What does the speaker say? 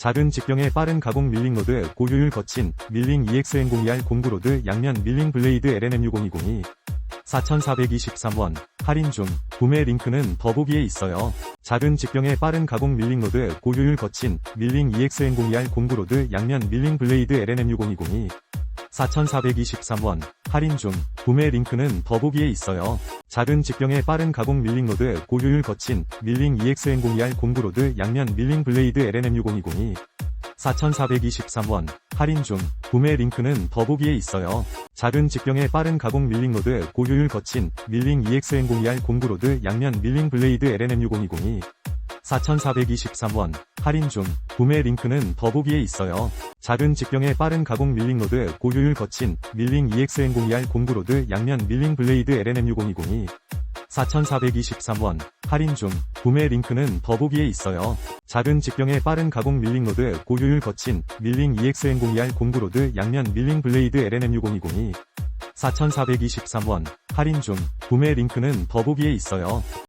작은 직경의 빠른 가공 밀링 로드 고효율 거친 밀링 EXN02R 공구로드 양면 밀링 블레이드 LNM60202 4,423원 할인 중 구매 링크는 더보기에 있어요. 작은 직경의 빠른 가공 밀링 로드 고효율 거친 밀링 EXN02R 공구로드 양면 밀링 블레이드 LNM60202 4,423원 할인 중 구매 링크는 더보기에 있어요. 작은 직경의 빠른 가공 밀링 로드 고효율 거친 밀링 EXN02R 공구로드 양면 밀링 블레이드 LNM60202 4,423원. 할인 중. 구매 링크는 더보기에 있어요. 작은 직경의 빠른 가공 밀링 로드 고효율 거친 밀링 EXN02R 공구로드 양면 밀링 블레이드 LNM60202 4,423원 할인 중 구매 링크는 더보기에 있어요. 작은 직경의 빠른 가공 밀링 로드 고효율 거친 밀링 EXN02R 공구로드 양면 밀링 블레이드 LNM60202 4,423원 할인 중 구매 링크는 더보기에 있어요. 작은 직경의 빠른 가공 밀링 로드 고효율 거친 밀링 EXN02R 공구로드 양면 밀링 블레이드 LNM60202 4,423원 할인 중 구매 링크는 더보기에 있어요.